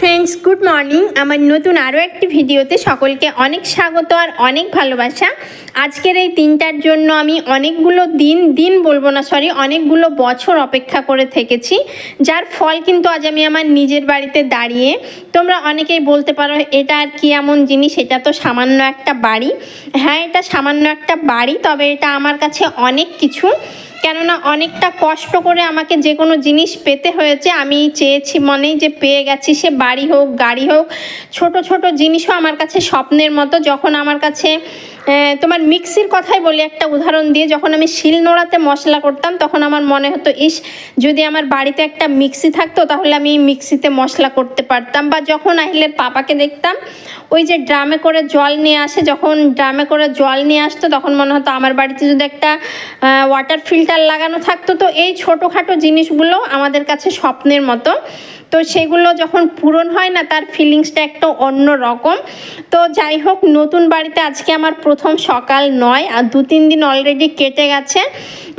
Friends good morning আমার নতুন আরও একটি ভিডিওতে সকলকে অনেক স্বাগত আর অনেক ভালোবাসা। আজকের এই দিনটার জন্য আমি অনেকগুলো দিন দিন বলব না সরি অনেকগুলো বছর অপেক্ষা করে থেকেছি। যার ফল কিন্তু আজ আমি আমার নিজের বাড়িতে দাঁড়িয়ে, তোমরা অনেকেই বলতে পারো, এটা আর কি এমন জিনিস? এটা তো সামান্য একটা বাড়ি। হ্যাঁ এটা সামান্য একটা বাড়ি, তবে এটা আমার কাছে অনেক কিছু। কেননা অনেকটা কষ্ট করে আমাকে যে কোনো জিনিস পেতে হয়েছে, আমি চেয়েছি মনেই যে পেয়ে গেছি, সে বাড়ি হোক, গাড়ি হোক, ছোট ছোট জিনিসও আমার কাছে স্বপ্নের মতো, যখন আমার কাছে তোমার মিক্সির কথাই বলি, একটা উদাহরণ দিয়ে যখন আমি শিলনোড়াতে মশলা করতাম, তখন আমার মনে হতো, ইস, যদি আমার বাড়িতে একটা মিক্সি থাকতো, তাহলে আমি মিক্সিতে মশলা করতে পারতাম। বা যখন আহিলের পাপাকে দেখতাম, ওই যে ড্রামে করে জল নিয়ে আসে, যখন ড্রামে করে জল নিয়ে আসতো, তখন মনে হতো, আমার বাড়িতে যদি একটা ওয়াটার ফিল্টার লাগানো থাকতো। তো এই ছোটোখাটো জিনিসগুলো আমাদের কাছে স্বপ্নের মতো। তো সেগুলো যখন পূরণ হয় না, তার ফিলিংসটা একটা অন্য রকম। তো যাই হোক, নতুন বাড়িতে আজকে আমার প্রথম সকাল নয় আর দু তিন দিন অলরেডি কেটে গেছে।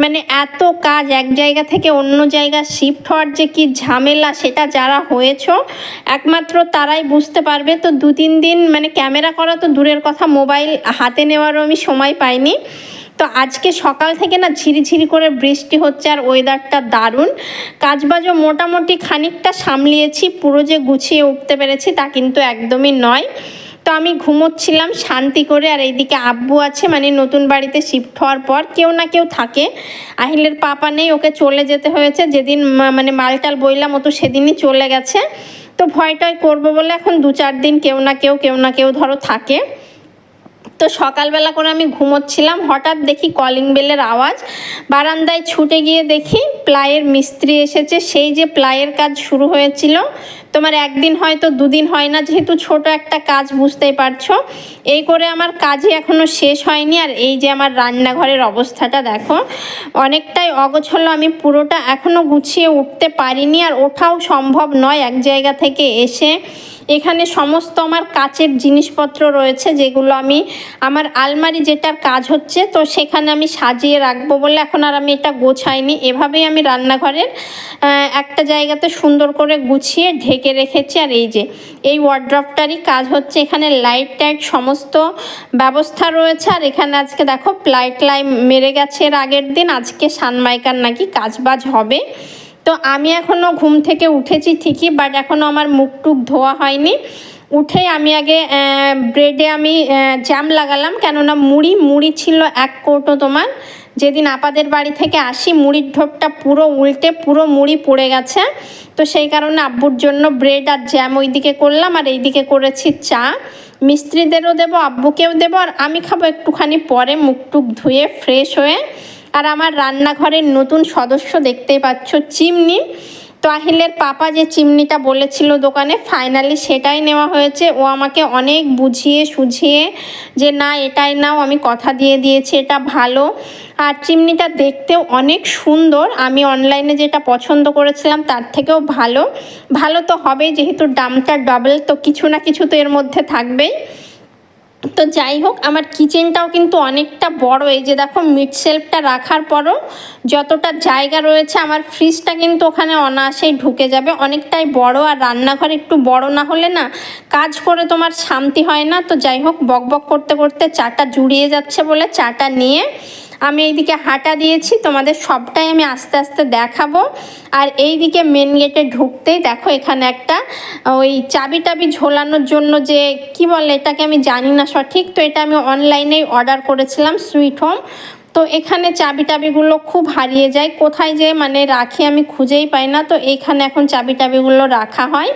মানে এত কাজ এক জায়গা থেকে অন্য জায়গা শিফট হওয়ার যে কি ঝামেলা সেটা যারা হয়েছো, একমাত্র তারাই বুঝতে পারবে। তো দু তিন দিন মানে ক্যামেরা করা তো দূরের কথা, মোবাইল হাতে নেওয়ারও আমি সময় পাইনি। তো আজকে সকাল থেকে না ঝিরিঝিরি করে বৃষ্টি হচ্ছে আর ওয়েদারটা দারুণ। কাজবাজও মোটামুটি খানিকটা সামলিয়েছি, পুরো যে গুছিয়ে উঠতে পেরেছি তা কিন্তু একদমই নয়। তো আমি ঘুমোচ্ছিলাম, শান্তি করে, আর এইদিকে আব্বু আছে মানে নতুন বাড়িতে শিফট হওয়ার পর কেউ না কেউ থাকে। আহিলের পাপা নেই, ওকে চলে যেতে হয়েছে, যেদিন মানে মালটাল বইলাম, ও তো সেদিনই চলে গেছে। তো ভয় টয় করব বলে এখন দু চার দিন কেউ না কেউ কেউ না কেউ ধরো থাকে। তো সকালবেলা করে আমি ঘুমোচ্ছিলাম, হঠাৎ দেখি কলিং বেলের আওয়াজ। বারান্দায় ছুটে গিয়ে দেখি প্লাইয়ের মিস্ত্রি এসেছে, সেই যে প্লাইয়ের কাজ শুরু হয়েছিল তোমার একদিন হয়তো দুদিন হয় না, যেহেতু ছোট একটা কাজ বুঝতেই পারছ। এই করে আমার কাজই এখনও শেষ হয়নি, আর এই যে আমার রান্নাঘরের অবস্থাটা দেখো, অনেকটাই অগোছলো। আমি পুরোটা এখনও গুছিয়ে উঠতে পারিনি, আর ওঠাও সম্ভব নয় এক জায়গা থেকে এসে। এখানে সমস্ত আমার কাচের জিনিসপত্র রয়েছে, যেগুলো আমি আমার আলমারি যেটার কাজ হচ্ছে, তো সেখানে আমি সাজিয়ে রাখব বলে এখন আর আমি এটা গোছাইনি। এভাবেই আমি রান্নাঘরের একটা জায়গাতে সুন্দর করে গুছিয়ে ঢেকে রেখেছি। আর এই যে, এই ওয়ার্ড্রপটারই কাজ হচ্ছে। এখানে লাইট টাইট সমস্ত ব্যবস্থা রয়েছে। আর এখানে আজকে দেখো প্লাই ট্লাই মেরে গেছে এর আগের দিন। আজকে সানমাইকার নাকি কাজবাজ হবে। তো আমি এখনও ঘুম থেকে উঠেছি ঠিকই বাট এখনও আমার মুখ টুক ধোয়া হয়নি। উঠে আমি আগে ব্রেডে আমি জ্যাম লাগালাম, কেননা মুড়ি মুড়ি ছিল এক কৌটো তোমার। যেদিন আপাদের বাড়ি থেকে আসি, মুড়ির ঢোপটা পুরো উল্টে, পুরো মুড়ি পড়ে গেছে। তো সেই কারণে আব্বুর জন্য ব্রেড আর জ্যাম ওইদিকে করলাম, আর এইদিকে করেছি চা। মিস্ত্রিদেরও দেবো, আব্বুকেও দেবো, আর আমি খাব একটুখানি পরে মুখ টুক ধুয়ে ফ্রেশ হয়ে। আর আমার রান্নাঘরের নতুন সদস্য দেখতে পাচ্ছ, চিমনি। তো আহিলের পাপা যে চিমনিটা বলেছিল দোকানে ফাইনালি সেটাই নেওয়া হয়েছে। ও আমাকে অনেক বুঝিয়ে সুঝিয়ে যে, না, এটাই নাও, আমি কথা দিয়ে দিয়েছি, এটা ভালো। আর চিমনিটা দেখতেও অনেক সুন্দর। আমি অনলাইনে যেটা পছন্দ করেছিলাম, তার থেকেও ভালো। ভালো তো হবেই, যেহেতু দামটা ডাবল তো কিছু না কিছু তো এর মধ্যে থাকবেই। তো যাই হোক, আমার কিচেনটাও কিন্তু অনেকটা বড়। এই যে দেখো মিড সেলফটা রাখার পরও যতটা জায়গা রয়েছে, আমার ফ্রিজটা কিন্তু ওখানে অনায়াসেই ঢুকে যাবে। অনেকটাই বড়, আর রান্নাঘর একটু বড় না হলে না কাজ করে তোমার শান্তি হয় না। তো যাই হোক, বক বক করতে করতে চাটা জুড়িয়ে যাচ্ছে বলে চাটা নিয়ে আমি এইদিকে হাঁটা দিয়েছি, তোমাদের সবটাই আমি আস্তে আস্তে দেখাবো। আর এই দিকে মেন গেটে ঢুকতেই দেখো এখানে একটা, ওই চাবি টাবি ঝোলানোর জন্য যে, কি বলে এটাকে আমি জানি না সঠিক, তো এটা আমি অনলাইনেই অর্ডার করেছিলাম সুইট হোম তো এখানে চাবি টাবিগুলো খুব হারিয়ে যায়, কোথায় যে মানে রাখি আমি খুঁজেই পাই না, তো এইখানে এখন চাবি টাবিগুলো রাখা হয়।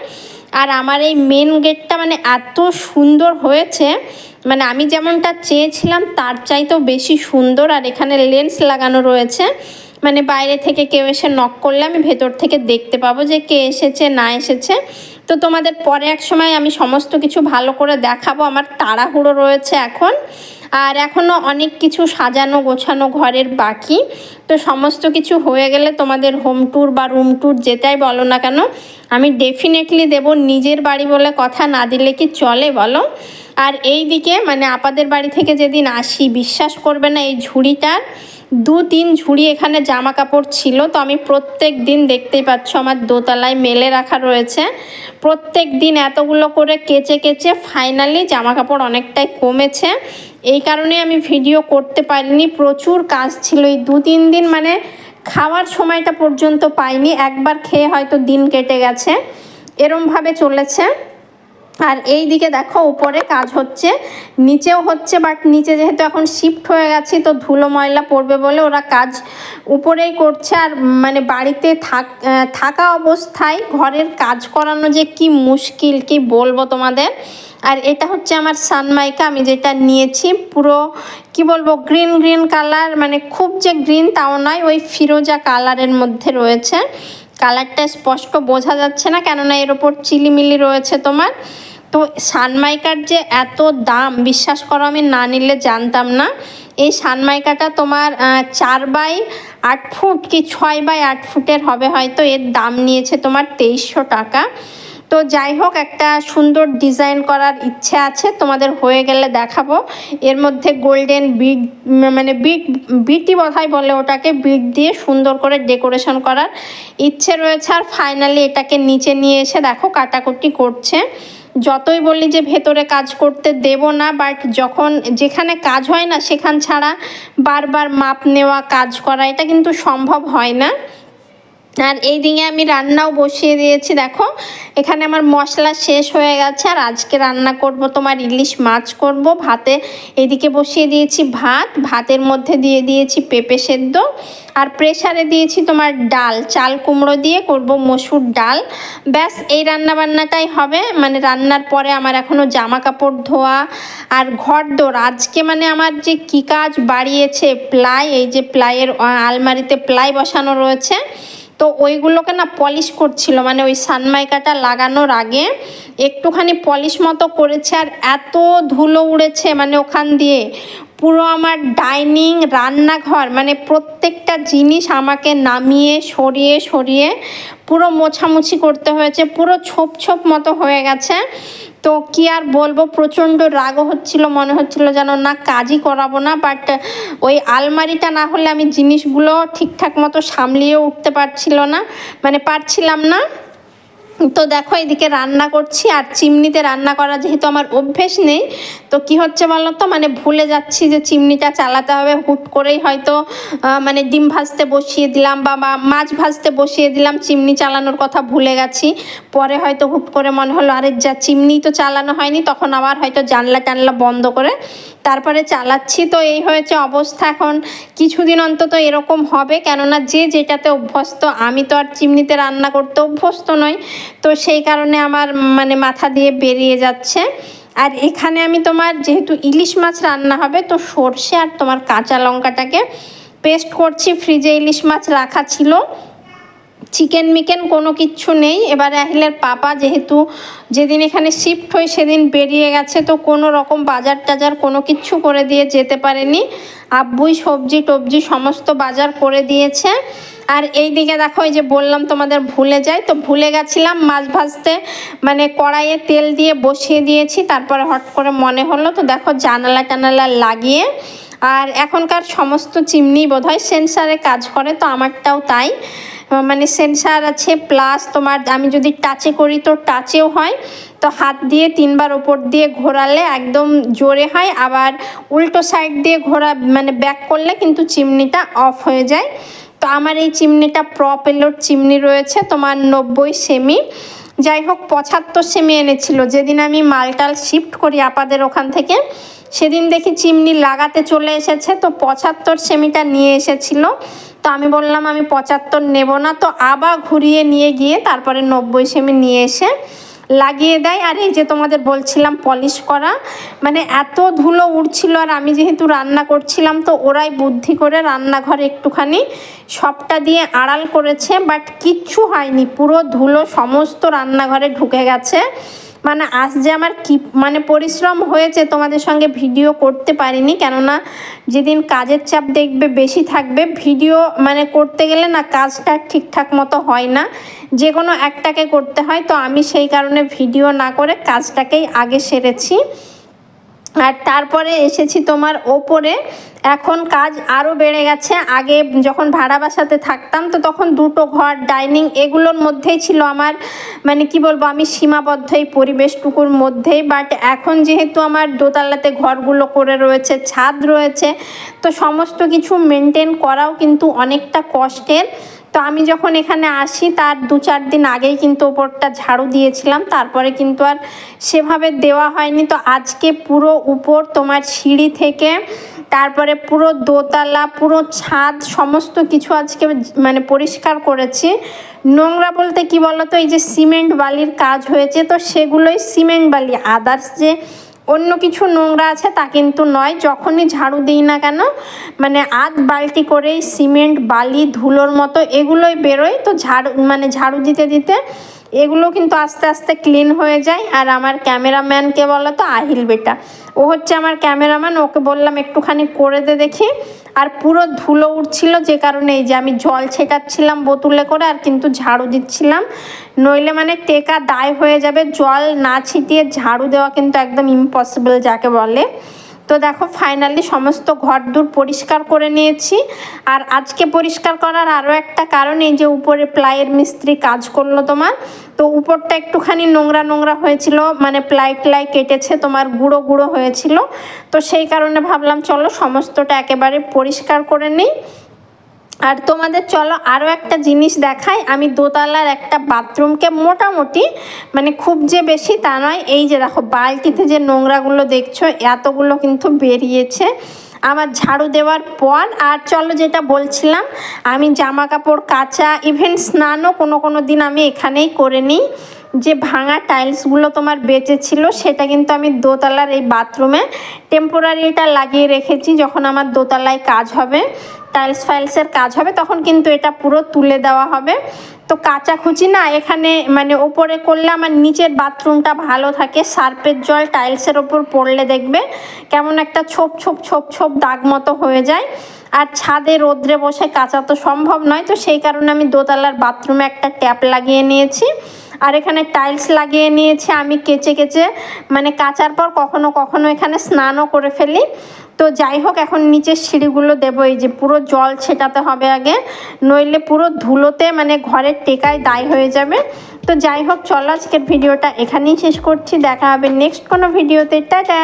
আর আমার এই মেন গেটটা মানে এত সুন্দর হয়েছে মানে আমি যেমনটা চেয়েছিলাম তার চাইতেও বেশি সুন্দর আর এখানে লেন্স লাগানো রয়েছে। মানে বাইরে থেকে কেউ এসে নক করলে আমি ভেতর থেকে দেখতে পাবো যে কে এসেছে, না এসেছে। তো তোমাদের পরে এক সময় আমি সমস্ত কিছু ভালো করে দেখাবো। আমার তাড়াহুড়ো রয়েছে এখন। আর এখনও অনেক কিছু সাজানো গোছানো ঘরের বাকি। তো সমস্ত কিছু হয়ে গেলে তোমাদের হোম ট্যুর বা রুম ট্যুর যেটাই বলো না কেন, আমি ডেফিনেটলি দেব নিজের বাড়ি বলে কথা না দিলে কি চলে বলো? আর এই দিকে মানে আপাদের বাড়ি থেকে যেদিন আসি, বিশ্বাস করবে না এই ঝুড়িটার। দু তিন ঝুড়ি এখানে জামা কাপড় ছিল, তো আমি প্রত্যেক দিন দেখতেই পাচ্ছ আমার দোতলায় মেলে রাখা রয়েছে। প্রত্যেক দিন এতগুলো করে কেচে কেচে ফাইনালি জামা কাপড় অনেকটাই কমেছে। এই কারণে আমি ভিডিও করতে পারিনি, প্রচুর কাজ ছিল। এই দু তিন দিন মানে খাওয়ার সময়টা পর্যন্ত পাইনি, একবার খেয়ে হয়তো দিন কেটে গেছে। এরমভাবে চলেছে। আর এই দিকে দেখো, উপরে কাজ হচ্ছে, নিচেও হচ্ছে বাট নিচে যেহেতু এখন শিফট হয়ে গেছে, তো ধুলো ময়লা পড়বে বলে ওরা কাজ উপরেই করছে। আর মানে বাড়িতে থাক থাকা অবস্থায় ঘরের কাজ করানো যে কি মুশকিল, কি বলব তোমাদের? আর এটা হচ্ছে আমার সানমাইকা, আমি যেটা নিয়েছি, পুরো কি বলব গ্রিন গ্রিন কালার মানে খুব যে গ্রিন তাও নয়, ওই ফিরোজা কালারের মধ্যে রয়েছে। কালারটা স্পষ্ট বোঝা যাচ্ছে না, কেননা এর ওপর চিলিমিলি রয়েছে তোমার। তো সানমাইকার যে এত দাম, বিশ্বাস করো আমি না নিলে জানতাম না, এই সানমাইকাটা তোমার চার বাই আট ফুট কি ছয় বাই আট ফুটের হবে হয়তো, এর দাম নিয়েছে তোমার তেইশশো টাকা। তো যাই হোক, একটা সুন্দর ডিজাইন করার ইচ্ছে আছে, তোমাদের হয়ে গেলে দেখাবো। এর মধ্যে গোল্ডেন বিট মানে বিট বিটি বোধহয় বলে ওটাকে বিট দিয়ে সুন্দর করে ডেকোরেশন করার ইচ্ছে রয়েছে। আর ফাইনালি এটাকে নিচে নিয়ে এসে দেখো কাটাকুটি করছে। যতই বলি যে ভেতরে কাজ করতে দেব না বাট যখন যেখানে কাজ হয় না, সেখান ছাড়া বারবার মাপ নেওয়া, কাজ করা, এটা কিন্তু সম্ভব হয় না। আর এই দিকে আমি রান্নাও বসিয়ে দিয়েছি, দেখো। এখানে আমার মশলা শেষ হয়ে গেছে, আর আজকে রান্না করব, তোমার ইলিশ মাছ করব। ভাতে এদিকে বসিয়ে দিয়েছি ভাত, ভাতের মধ্যে দিয়ে দিয়েছি পেঁপে সেদ্ধ, আর প্রেসারে দিয়েছি তোমার ডাল, চাল কুমড়ো দিয়ে করব মসুর ডাল। ব্যাস, এই রান্না বান্নাটাই হবে মানে রান্নার পরে আমার এখনও জামা কাপড় ধোয়া আর ঘর দোর আজকে মানে আমার যে কী কাজ বাড়িয়েছে, প্লাই, এই যে প্লাইয়ের আলমারিতে প্লাই বসানো রয়েছে তো ওইগুলোকে না পলিশ করছিল মানে ওই সানমাইকাটা লাগানোর আগে একটুখানি পলিশ মতো করেছে আর এত ধুলো উড়েছে মানে ওখান দিয়ে। পুরো আমার ডাইনিং রান্নাঘর মানে প্রত্যেকটা জিনিস আমাকে নামিয়ে, সরিয়ে সরিয়ে পুরো মোছামুছি করতে হয়েছে, পুরো ছোপ ছোপ মতো হয়ে গেছে। তো কি আর বলব, প্রচণ্ড রাগও হচ্ছিল, মনে হচ্ছিল যেন না কাজই করাবো না বাট ওই আলমারিটা না হলে আমি জিনিসগুলো ঠিকঠাক মতো সামলিয়ে উঠতে পারছিল না মানে পারছিলাম না। তো দেখো এদিকে রান্না করছি আর চিমনিতে রান্না করা যেহেতু আমার অভ্যেস নেই, তো কি হচ্ছে বলো তো মানে ভুলে যাচ্ছি যে চিমনিটা চালাতে হবে। হুট করেই হয়তো মানে ডিম ভাজতে বসিয়ে দিলাম বা মাছ ভাজতে বসিয়ে দিলাম, চিমনি চালানোর কথা ভুলে গেছি। পরে হয়তো হুট করে মনে হলো, আরে যা চিমনি তো চালানো হয়নি, তখন আবার হয়তো জানলা টানলা বন্ধ করে তারপরে চালাচ্ছি। তো এই হয়েছে অবস্থা এখন। কিছুদিন অন্তত এরকম হবে। কেননা যে যেটাতে অভ্যস্ত, আমি তো আর চিমনিতে রান্না করতে অভ্যস্ত নই। তো সেই কারণে আমার মানে মাথা দিয়ে বেরিয়ে যাচ্ছে। আর এখানে আমি তোমার যেহেতু ইলিশ মাছ রান্না হবে, তো সর্ষে আর তোমার কাঁচা লঙ্কাটাকে পেস্ট করছি। ফ্রিজে ইলিশ মাছ রাখা ছিল। চিকেন মিকেন কোনো কিচ্ছু নেই। এবারে আহিলের পাপা যেহেতু যেদিন এখানে শিফট হয়ে সেদিন বেরিয়ে গেছে, তো কোনো রকম বাজার টাজার কোনো কিচ্ছু করে দিয়ে যেতে পারেনি। আব্বুই সবজি টবজি সমস্ত বাজার করে দিয়েছে। আর এই দিকে দেখো, এই যে বললাম তোমাদের ভুলে যাই, তো ভুলে গেছিলাম মাছ ভাজতে। মানে কড়াইয়ে তেল দিয়ে বসিয়ে দিয়েছি, তারপরে হট করে মনে হলো, তো দেখো জানালা টানালা লাগিয়ে। আর এখনকার সমস্ত চিমনি বোধহয় সেন্সারে কাজ করে, তো আমারটাও তাই। মানে সেন্সার আছে প্লাস তোমার আমি যদি টাচে করি তো টাচেও হয়। তো হাত দিয়ে তিনবার ওপর দিয়ে ঘোরালে একদম জোরে হয়, আবার উল্টো সাইড দিয়ে ঘোরা মানে ব্যাক করলে কিন্তু চিমনিটা অফ হয়ে যায়। তো আমার এই চিমনিটা প্রপেলোর চিমনি রয়েছে, তোমার নব্বই সেমি যাই হোক, পঁচাত্তর সেমি এনেছিল। যেদিন আমি মালটাল শিফট করি আপাদের ওখান থেকে, সেদিন দেখি চিমনি লাগাতে চলে এসেছে, তো পঁচাত্তর সেমিটা নিয়ে এসেছিল। তো আমি বললাম, আমি পঁচাত্তর নেব না। তো আবার ঘুরিয়ে নিয়ে গিয়ে তারপরে নব্বই সেমি নিয়ে এসে লাগিয়ে দেয়। আর এই যে তোমাদের বলছিলাম, পলিশ করা মানে এত ধুলো উড়ছিল আর আমি যেহেতু রান্না করছিলাম, তো ওরাই বুদ্ধি করে রান্নাঘরে একটুখানি সবটা দিয়ে আড়াল করেছে, বাট কিচ্ছু হয়নি। পুরো ধুলো সমস্ত রান্নাঘরে ঢুকে গেছে। মানে আজ যে আমার কি মানে পরিশ্রম হয়েছে তোমাদের সঙ্গে ভিডিও করতে পারিনি, কেননা যেদিন কাজের চাপ দেখবে বেশি থাকবে, ভিডিও মানে করতে গেলে না কাজটা ঠিকঠাক মতো হয় না। যে কোনো একটাকে করতে হয়, তো আমি সেই কারণে ভিডিও না করে কাজটাকেই আগে সেরেছি। আর তারপরে এসেছি তোমার ওপরে। এখন কাজ আরও বেড়ে গেছে। আগে যখন ভাড়া বাসাতে থাকতাম, তো তখন দুটো ঘর, ডাইনিং এগুলোর মধ্যেই ছিল আমার মানে কি বলব, আমি সীমাবদ্ধ এই পরিবেশটুকুর মধ্যেই। বাট এখন যেহেতু আমার দোতলাতে ঘরগুলো করে রয়েছে, ছাদ রয়েছে, তো সমস্ত কিছু মেনটেন করাও কিন্তু অনেকটা কষ্টের। তো আমি যখন এখানে আসি, তার দু চার দিন আগেই কিন্তু ওপরটা ঝাড়ু দিয়েছিলাম। তারপরে কিন্তু আর সেভাবে দেওয়া হয়নি। তো আজকে পুরো উপর তোমার সিঁড়ি থেকে তারপরে পুরো দোতলা, পুরো ছাদ, সমস্ত কিছু আজকে মানে পরিষ্কার করেছি। নোংরা বলতে কি বলতো, এই যে সিমেন্ট বালির কাজ হয়েছে, তো সেগুলোই সিমেন্ট বালি। আদার্স যে অন্য কিছু নোংরা আছে তা কিন্তু নয়, যখনই ঝাড়ু দিই না কেন মানে আধ বালতি করেই সিমেন্ট, বালি, ধুলোর মতো এগুলোই বেরোয়। তো ঝাড়ু মানে ঝাড়ু দিতে দিতে এগুলো কিন্তু আস্তে আস্তে ক্লিন হয়ে যায়। আর আমার ক্যামেরাম্যানকে বলো তো আহিল বেটা। ও হচ্ছে আমার ক্যামেরাম্যান, ওকে বললাম একটুখানি করে দে দেখি। আর পুরো ধুলো উঠছিল যে কারণে এই যে আমি জল ছেটাচ্ছিলাম বোতলে করে আর কিন্তু ঝাড়ু দিচ্ছিলাম। নইলে মানে টেকা দায় হয়ে যাবে, জল না ছিটিয়ে ঝাড়ু দেওয়া কিন্তু একদম ইম্পসিবল যাকে বলে। তো দেখো ফাইনালি সমস্ত ঘর দূর পরিষ্কার করে নিয়েছি। আর আজকে পরিষ্কার করার আরও একটা কারণ, এই যে উপরে প্লাইয়ের মিস্ত্রি কাজ করল তোমার। তো উপরটা একটুখানি নোংরা নোংরা হয়েছিল মানে প্লাই প্লাই কেটেছে, তোমার গুঁড়ো গুঁড়ো হয়েছিল। তো সেই কারণে ভাবলাম, চলো সমস্তটা একেবারে পরিষ্কার করে নিই। আর তোমাদের চলো আরও একটা জিনিস দেখাই। আমি দোতলার একটা বাথরুমকে মোটামুটি মানে খুব যে বেশি তা নয়, এই যে দেখো বালতিতে যে নোংরাগুলো দেখছ, এতগুলো কিন্তু বেরিয়েছে। আমার ঝাড়ু দেওয়ার পর, আর চলো যেটা বলছিলাম, আমি জামা কাপড় কাচা ইভেন স্নানও কোনো কোনো দিন আমি এখানেই করে নিই। যে ভাঙা টাইলসগুলো তোমার বেঁচে ছিল, সেটা কিন্তু আমি দোতলার এই বাথরুমে টেম্পোরারিটা লাগিয়ে রেখেছি যখন আমার দোতলায় কাজ হবে। টাইলস ফাইলসের কাজ হবে, তখন কিন্তু এটা পুরো তুলে দেওয়া হবে। তো কাচাখুচি না, এখানে মানে ওপরে করলে আমার নিচের বাথরুমটা ভালো থাকে। সার্পের জল টাইলসের ওপর পড়লে দেখবে কেমন একটা ছোপ ছোপ ছোপ ছোপ দাগ মতো হয়ে যায়। আর ছাদে রোদ্রে বসে কাচা তো সম্ভব নয়, তো সেই কারণে আমি দোতলার বাথরুমে একটা ট্যাপ লাগিয়ে নিয়েছি। আর এখানে টাইলস লাগিয়ে নিয়েছে। আমি কেচে কেচে মানে কাচার পর কখনো কখনো এখানে স্নানও করে ফেলি। তো যাই হোক, এখন নিচের সিঁড়িগুলো দেবো। এই যে পুরো জল ছেটাতে হবে আগে। নইলে পুরো ধুলোতে মানে ঘরের টেকায় দায় হয়ে যাবে। তো যাই হোক, চলো আজকের ভিডিওটা এখানেই শেষ করছি। দেখা হবে নেক্সট কোনো ভিডিওতে। টাটা!